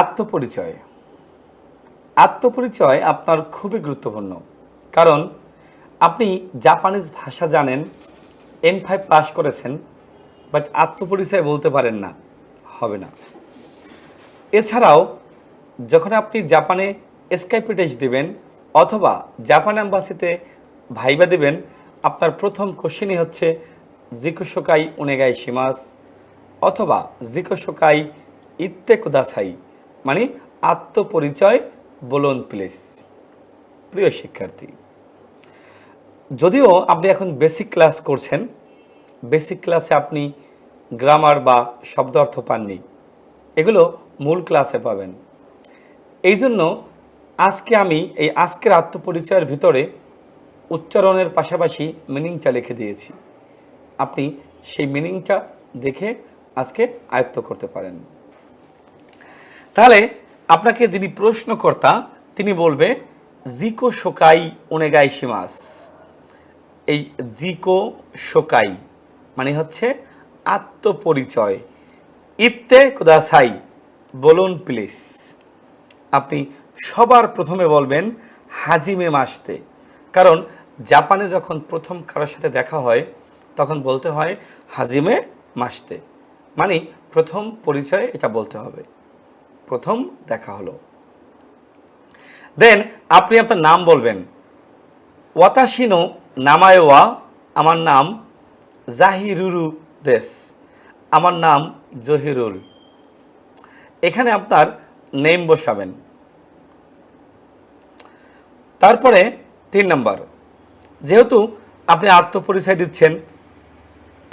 আত্মপরিচয়। আত্মপরিচয় আপনার খুবই গুরুত্বপূর্ণ। কারণ আপনি জাপানিজ ভাষা জানেন এম ফাইভ পাস করেছেন বাট আত্মপরিচয় বলতে পারেন না, হবে না। এছাড়াও, যখন আপনি জাপানে স্কাইপে টেস্ট দেবেন, অথবা জাপান অ্যাম্বাসিতে ভাইবা দেবেন, আপনার প্রথম কোশ্চেনই হচ্ছে জিকোশোকাই উনেগাই সীমাস অথবা জিকোশোকাই ইত্তে কুদাসাই মানে আত্মপরিচয় বলুন প্লিজ। প্রিয় শিক্ষার্থী, যদিও আপনি এখন বেসিক ক্লাস করছেন বেসিক ক্লাসে আপনি গ্রামার বা শব্দ অর্থ পাননি, এগুলো মূল ক্লাসে পাবেন। এই জন্য আজকে আমি এই আজকের আত্মপরিচয়ের ভিতরে উচ্চারণের পাশাপাশি মিনিংটা লিখে দিয়েছি। আপনি সেই মিনিংটা দেখে আজকে আয়ত্ত করতে পারেন। তাহলে আপনাকে যিনি প্রশ্নকর্তা, তিনি বলবে, জিকো শোকাই ওনেগাই সীমাস এই জিকো শোকাই মানে হচ্ছে আত্মপরিচয়। ইত্তে কুদাসাই, বলুন প্লিজ। আপনি সবার প্রথমে বলবেন, হাজিমে মাসতে। কারণ জাপানে যখন প্রথম কারোর সাথে দেখা হয়, তখন বলতে হয়, হাজিমে মাসতে। মানে প্রথম পরিচয় এটা বলতে হবে। প্রথম দেখা হলো। দেন আপনি আপনার নাম বলবেন। ওয়াতাশিনো নামায়োয়া আমার নাম জাহিরুরু দেশ, আমার নাম জহিরুল। এখানে আপনার নেম বসাবেন। তারপরে তিন নম্বর, যেহেতু আপনি আত্মপরিচয় দিচ্ছেন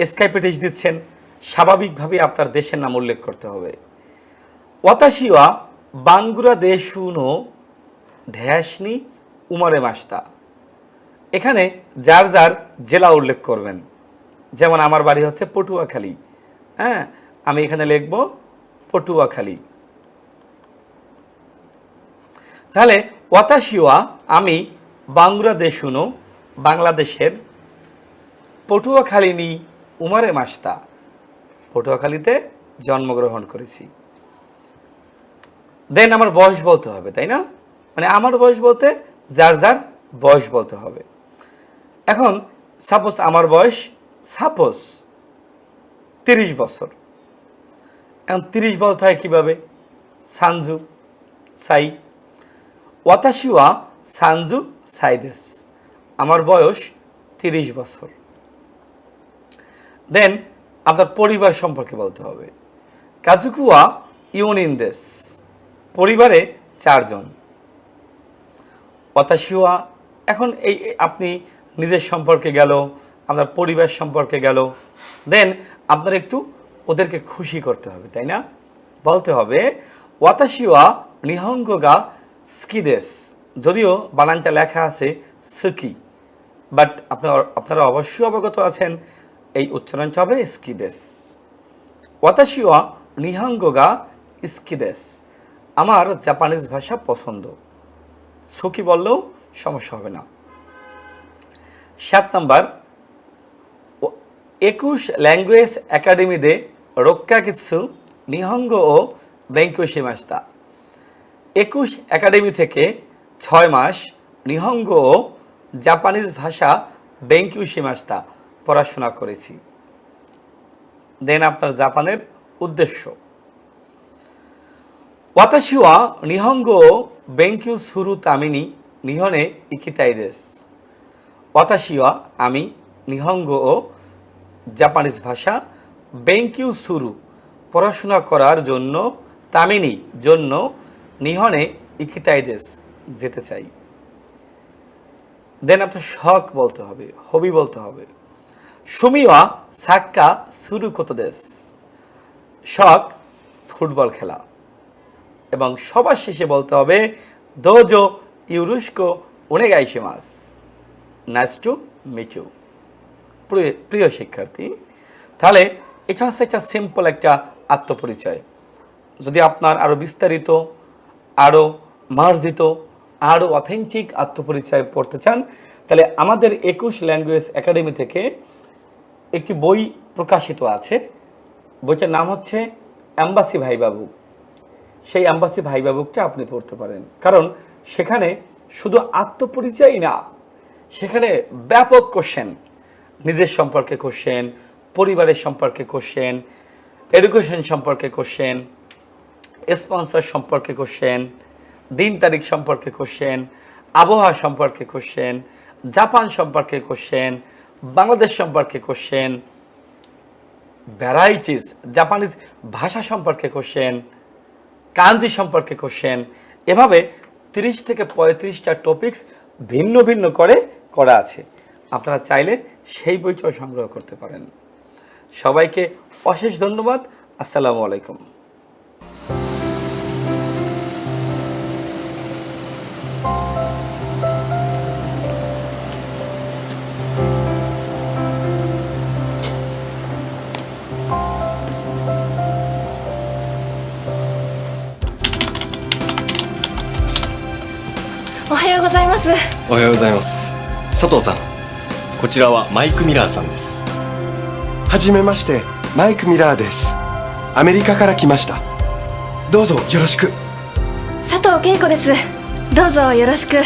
স্কাইপেটিস দিচ্ছেন স্বাভাবিকভাবে আপনার দেশের নাম উল্লেখ করতে হবে। ওয়াতাশিওয়া বাঙ্গুরা দেশুনো ঢ্যাসনি উমারে মাস্তা এখানে যার যার জেলা উল্লেখ করবেন। যেমন আমার বাড়ি হচ্ছে পটুয়াখালী। হ্যাঁ আমি এখানে লিখব পটুয়াখালী। তাহলে ওয়াতাশিওয়া আমি বাংলাদেশুনো বাংলাদেশের পটুয়াখালিনী উমারে মাস্তা পটুয়াখালীতে জন্মগ্রহণ করেছি। দেন আমার বয়স বলতে হবে, তাই না? মানে আমার বয়স বলতে যার যার বয়স বলতে হবে। এখন সাপোজ আমার বয়স সাপোজ তিরিশ বছর। এখন তিরিশ বলতে হয় কীভাবে? সানজু সাই। ওয়াতাশিওয়া সানজু সাইদেস। আমার বয়স তিরিশ বছর। দেন আপনার পরিবার সম্পর্কে বলতে হবে। কাজুকুয়া ইউনিনদেস পরিবারে চারজন। অতাশিওয়া, এখন এই আপনি নিজের সম্পর্কে গেল, আপনার পরিবার সম্পর্কে গেল দেন আপনার একটু ওদেরকে খুশি করতে হবে, তাই না? বলতে হবে ওয়াতাশিওয়া নিহঙ্গগা স্কিদেস, যদিও বানানটা লেখা আছে সুকি বাট আপনার, আপনারা অবশ্যই অবগত আছেন, এই উচ্চারণটা হবে স্কিদেস। ওয়াতাশিওয়া নিহাঙ্গগা স্কিদেস। আমার জাপানিজ ভাষা পছন্দ। সুকি বললেও সমস্যা হবে না। সাত নাম্বার একুশ ল্যাঙ্গুয়েজ একাডেমিতে রক্ষা কিছু নিহঙ্গ ও মাস্তা। একুশ একাডেমি থেকে ছয় মাস নিহঙ্গ ও জাপানিজ ভাষা বেঙ্কিউশি মাস্তা পড়াশোনা করেছি। দেন আপনার জাপানের উদ্দেশ্য। ওয়াতাশিওয়া নিহঙ্গ বেঙ্কিউ সুরু তামিনি নিহনে ইকিতাইদেস। ওয়াতাশিওয়া আমি নিহঙ্গ ও জাপানিজ ভাষা বেঙ্কিউ সুরু পড়াশোনা করার জন্য তামিনি জন্য নিহনে ইকিতাইদেস যেতে চাই। দেন আপনার শখ বলতে হবে হবি বলতে হবে। সুমিওয়া সাক্কা সুরু কত দেশ শখ ফুটবল খেলা। এবং সবার শেষে বলতে হবে, দোজো ইউরুস্কো ওনেগাইশিমাস নাইস টু মিট ইউ প্রিয় শিক্ষার্থী, তাহলে এটা হচ্ছে একটা সিম্পল একটা আত্মপরিচয়। যদি আপনার আরও বিস্তারিত আরও মার্জিত আরও অথেন্টিক আত্মপরিচয় পড়তে চান, তাহলে আমাদের একুশ ল্যাঙ্গুয়েজ একাডেমি থেকে একটি বই প্রকাশিত আছে। বইটার নাম হচ্ছে অ্যাম্বাসি ভাই বাবু। সেই অ্যাম্বাসি ভাইবা বুকটা আপনি পড়তে পারেন। কারণ সেখানে শুধু আত্মপরিচয় না, সেখানে ব্যাপক কোশ্চেন নিজের সম্পর্কে কোশ্চেন পরিবারের সম্পর্কে কোশ্চেন এডুকেশন সম্পর্কে কোশ্চেন স্পন্সর সম্পর্কে কোশ্চেন দিন তারিখ সম্পর্কে কোশ্চেন আবহাওয়া সম্পর্কে কোশ্চেন জাপান সম্পর্কে কোশ্চেন বাংলাদেশ সম্পর্কে কোশ্চেন ভ্যারাইটিস জাপানিজ ভাষা সম্পর্কে কোশ্চেন কাঞ্জি সম্পর্কে কোশ্চেন এভাবে তিরিশ থেকে পঁয়ত্রিশটা টপিকস ভিন্ন ভিন্ন করে করা আছে। আপনারা চাইলে সেই বইটাও সংগ্রহ করতে পারেন। সবাইকে অশেষ ধন্যবাদ। আসসালামু আলাইকুম। おはようございます。おはようございます。佐藤さんこちらはマイク・ミラーさんです。はじめましてマイク・ミラーです。アメリカから来ました。どうぞよろしく。佐藤恵子です。どうぞよろしく